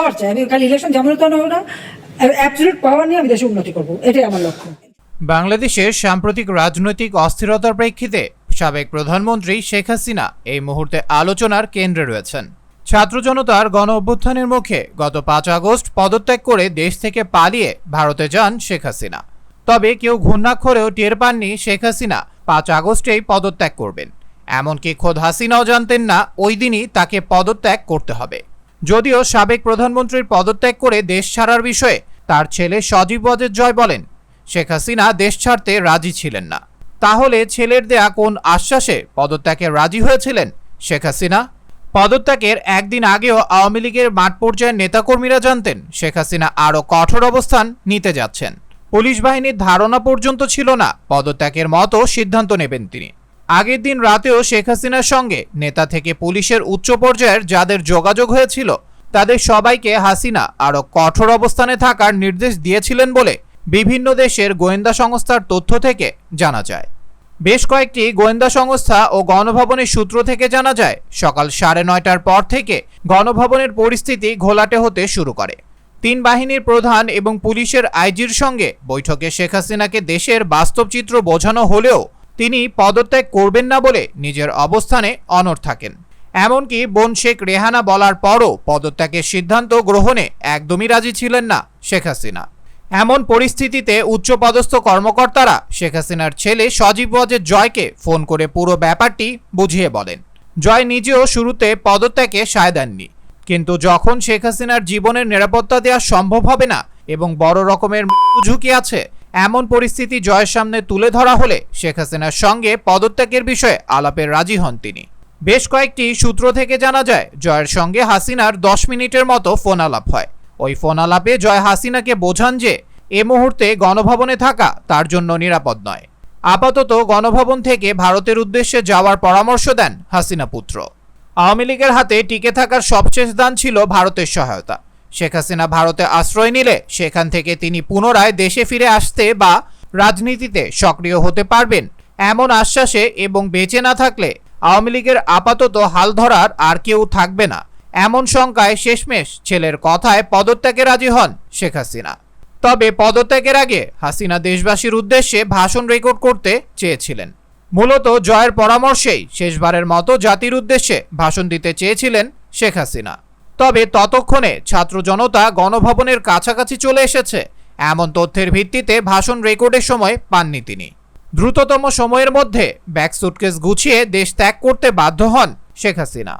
পাওয়ার চাই আমি খালি ইলেকশন যেমন তো না অ্যাবসলিউট পাওয়ার নিয়ে আমি দেশে উন্নতি করব। এটাই আমার লক্ষ্য। বাংলাদেশের সাম্প্রতিক রাজনৈতিক অস্থিরতার প্রেক্ষিতে সাবেক প্রধানমন্ত্রী শেখ হাসিনা এই মুহূর্তে আলোচনার কেন্দ্রে রয়েছেন। ছাত্র জনতার গণ অভ্যুত্থানের মুখে গত পাঁচ আগস্ট পদত্যাগ করে দেশ থেকে পালিয়ে ভারতে যান শেখ হাসিনা। তবে কেউ ঘূর্ণাক্ষরেও টের পাননি শেখ হাসিনা। পাঁচ আগস্টেই পদত্যাগ করবেন। এমনকি খোদ হাসিনাও জানতেন না, ওই দিনই তাকে পদত্যাগ করতে হবে। যদিও সাবেক প্রধানমন্ত্রীর পদত্যাগ করে দেশ ছাড়ার বিষয়ে তার ছেলে সজীব ওয়াজেদ জয় বলেন, শেখ হাসিনা দেশ ছাড়তে রাজি ছিলেন না। তাহলে ছেলের দেয়া কোন আশ্বাসে পদত্যাগে রাজি হয়েছিলেন শেখ হাসিনা? পদত্যাগের একদিন আগেও আওয়ামী লীগের মাঠ পর্যায়ের নেতাকর্মীরা জানতেন, শেখ হাসিনা আরও কঠোর অবস্থান নিতে যাচ্ছেন। পুলিশ বাহিনীর ধারণা পর্যন্ত ছিল না, পদত্যাগের মতো সিদ্ধান্ত নেবেন তিনি। আগের দিন রাতেও শেখ হাসিনার সঙ্গে নেতা থেকে পুলিশের উচ্চ পর্যায়ের যাদের যোগাযোগ হয়েছিল, তাদের সবাইকে হাসিনা আরও কঠোর অবস্থানে থাকার নির্দেশ দিয়েছিলেন বলে বিভিন্ন দেশের গোয়েন্দা সংস্থার তথ্য থেকে জানা যায়। বেশ কয়েকটি গোয়েন্দা সংস্থা ও গণভবনের সূত্র থেকে জানা যায়, সকাল সাড়ে নয়টার পর থেকে গণভবনের পরিস্থিতি ঘোলাটে হতে শুরু করে। তিন বাহিনীর প্রধান এবং পুলিশের আইজির সঙ্গে বৈঠকে শেখ হাসিনাকে দেশের বাস্তব চিত্র বোঝানো হলেও তিনি পদত্যাগ করবেন না বলে নিজের অবস্থানে অনড় থাকেন। এমনকি বোন শেখ রেহানা বলার পরও পদত্যাগের সিদ্ধান্ত গ্রহণে একদমই রাজি ছিলেন না শেখ হাসিনা। এমন পরিস্থিতিতে উচ্চপদস্থ কর্মকর্তারা শেখ হাসিনার ছেলে সজীব ওয়াজেদ জয়কে ফোন করে পুরো ব্যাপারটি বুঝিয়ে বলেন। জয় নিজেও শুরুতে পদত্যাগে সায় দেননি। কিন্তু যখন শেখ হাসিনার জীবনের নিরাপত্তা দেওয়া সম্ভব হবে না এবং বড় রকমের ঝুঁকি আছে এমন পরিস্থিতি জয়ের সামনে তুলে ধরা হলে শেখ হাসিনার সঙ্গে পদত্যাগের বিষয়ে আলাপের রাজি হন তিনি। বেশ কয়েকটি সূত্র থেকে জানা যায়, জয়ের সঙ্গে হাসিনার দশ মিনিটের মতো ফোন আলাপ হয়। ওই ফোন আলাপে জয় হাসিনাকে বোঝান যে, এ মুহূর্তে গণভবনে থাকা তার জন্য নিরাপদ নয়। আপাতত গণভবন থেকে ভারতের উদ্দেশ্যে যাওয়ার পরামর্শ দেন হাসিনা পুত্র। আওয়ামী লীগের হাতে টিকে থাকার সবশেষ দান ছিল ভারতের সহায়তা। শেখ হাসিনা ভারতে আশ্রয় নিলে সেখান থেকে তিনি পুনরায় দেশে ফিরে আসতে বা রাজনীতিতে সক্রিয় হতে পারবেন। এমন আশ্বাসে এবং বেঁচে না থাকলে আওয়ামী লীগের আপাতত হাল ধরার আর কেউ থাকবে না। এমন শঙ্কায় শেষমেশ ছেলের কথায় পদত্যাগে রাজি হন শেখ হাসিনা। তবে পদত্যাগের আগে হাসিনা দেশবাসীর উদ্দেশ্যে ভাষণ রেকর্ড করতে চেয়েছিলেন। মূলত জয়ের পরামর্শেই শেষবারের মতো জাতির উদ্দেশ্যে ভাষণ দিতে চেয়েছিলেন শেখ হাসিনা। তবে ততক্ষণে ছাত্র জনতা গণভবনের কাছাকাছি চলে এসেছে। এমন তথ্যের ভিত্তিতে ভাষণ রেকর্ডের সময় পাননি তিনি। দ্রুততম সময়ের মধ্যে ব্যাগ সুটকেস গুছিয়ে দেশ ত্যাগ করতে বাধ্য হন শেখ হাসিনা।